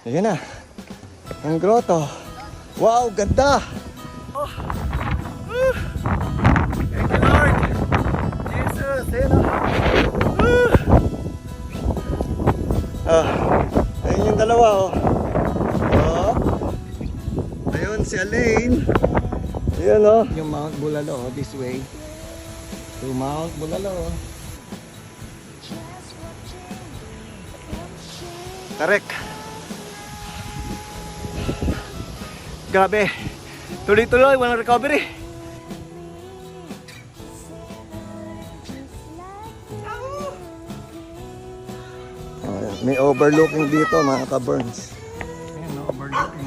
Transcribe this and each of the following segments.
Ayan na. Ang grotto. Wow, ganda! Oh. Woo. Thank you, Lord! Jesus, ayan na. Woo. Ah, ayun yung dalawa, oh. Oh. Ayun, si Alain. Ayan, oh. Yung Mount Bulalo, oh, this way. To Mount Bulalo, oh. Tarek. Grabe. Tuloy-tuloy, walang recovery. Oh, may overlooking dito mga ka-burns. Ayan, no, overlooking.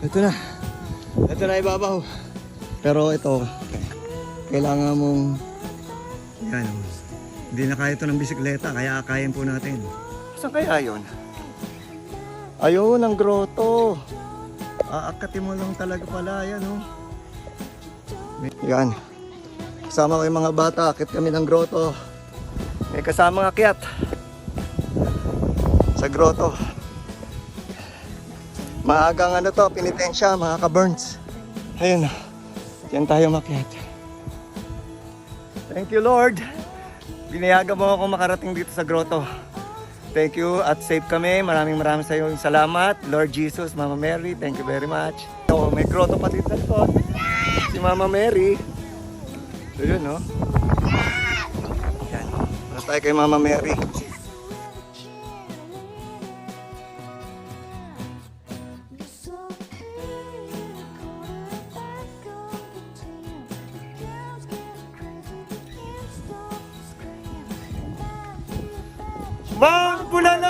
Ito na. Ito na ibabaw. Pero ito, kailangan mong yan. Hindi na kaya ito ng bisikleta, kaya akayin po natin. Saan kaya yun? Ayun, ang grotto. Aakatin mo lang talaga pala, yan oh. Yan. Kasama ko yung mga bata, akit kami ng grotto. May kasama akyat. Sa grotto. Maagang ano to, pinitensya, mga ka-burns. Ayun, diyan tayo makyat. Thank you, Lord. Binayagan mo ako makarating dito sa grotto. Thank you at safe kami. Maraming maraming sa iyo salamat. Lord Jesus, Mama Mary, thank you very much. Oh, may grotto pa dito sa Si Mama Mary. So yun, no? Yan. Tayo kay Mama Mary. Mount Bulana!